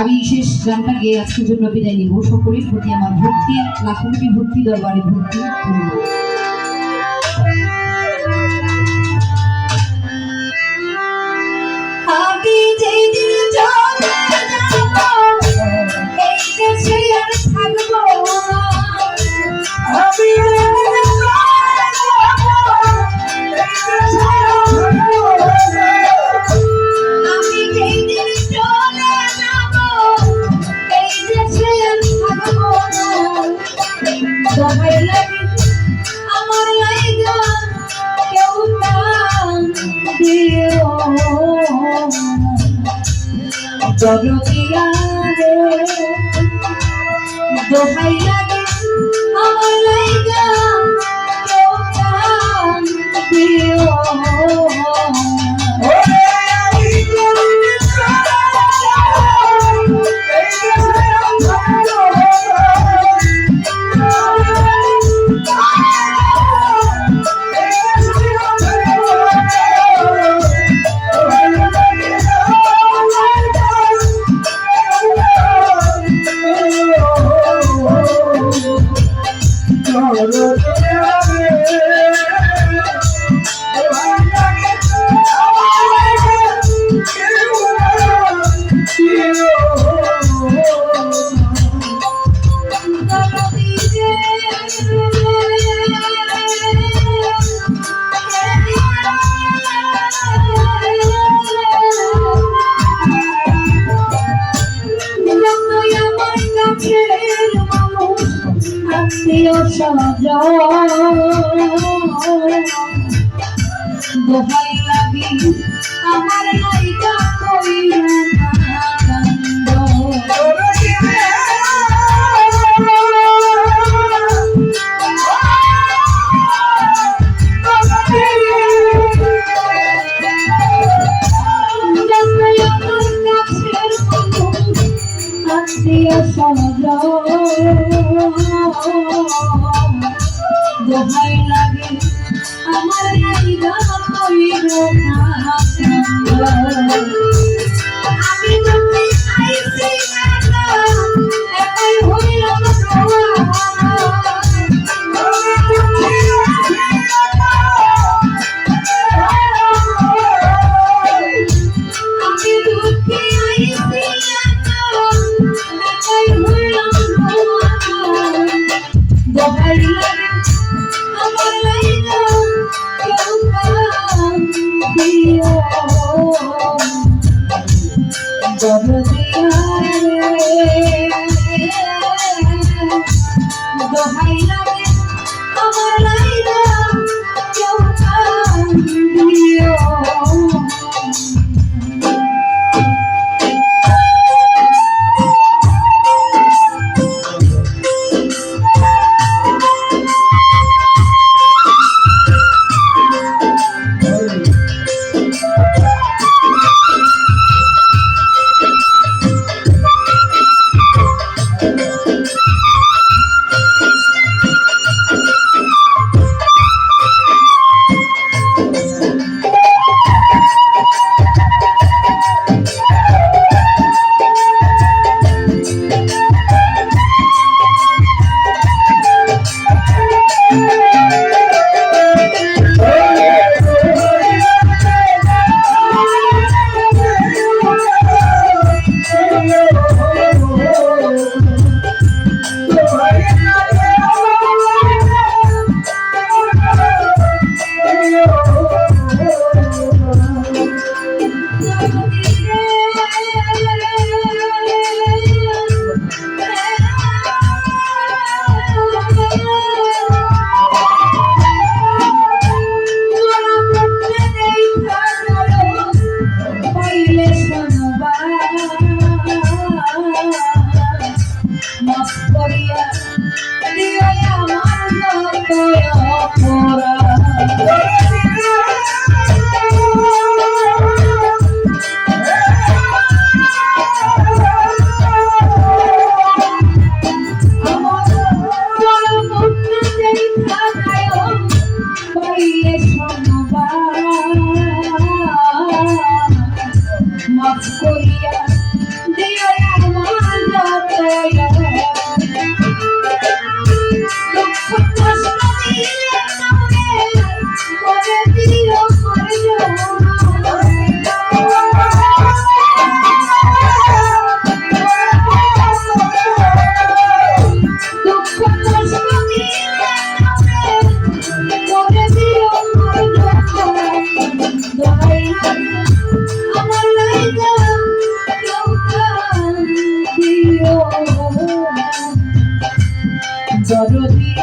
আমি শেষ গানটা গেয়ে আজকের জন্য বিদায় নিব সকলের প্রতি আমার ভক্তি লাখো কোটি ভক্তি, দরবারে ভক্তি। আমি যেদিন জগতিয়া রে দোহাই লাগে আমার দোহাই লাগি আমার নাইকা কইরা না কান্দ দোহাই আমার দোহাই 어, 여전히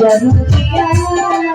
আমার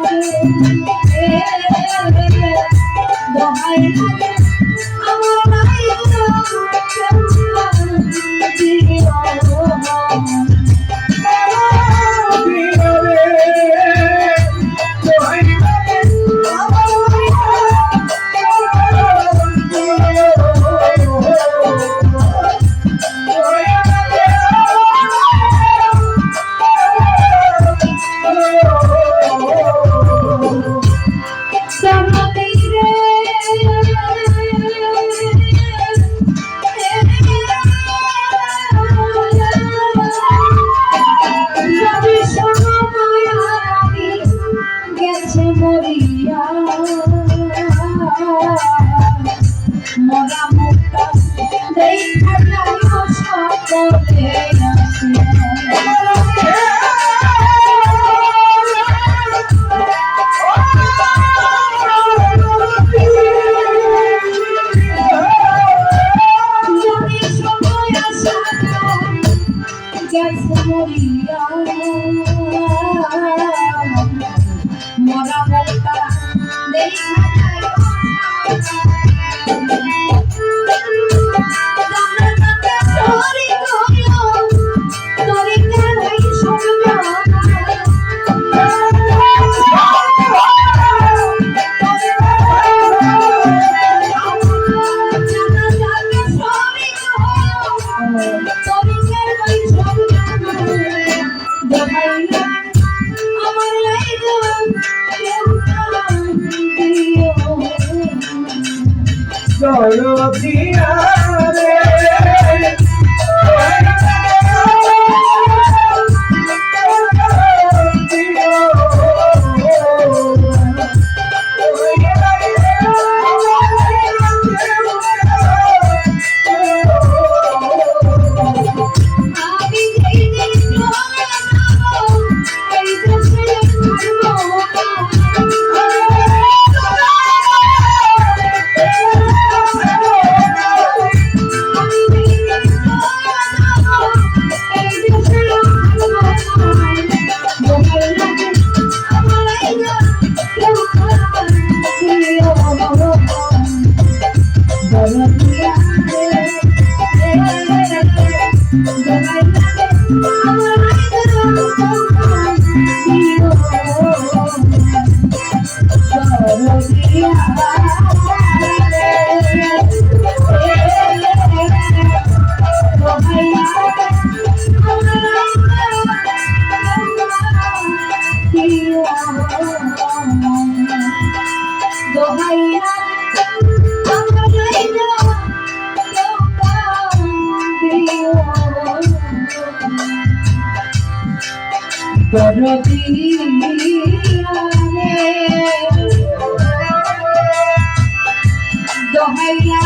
দরদিয়া দোহাইয়া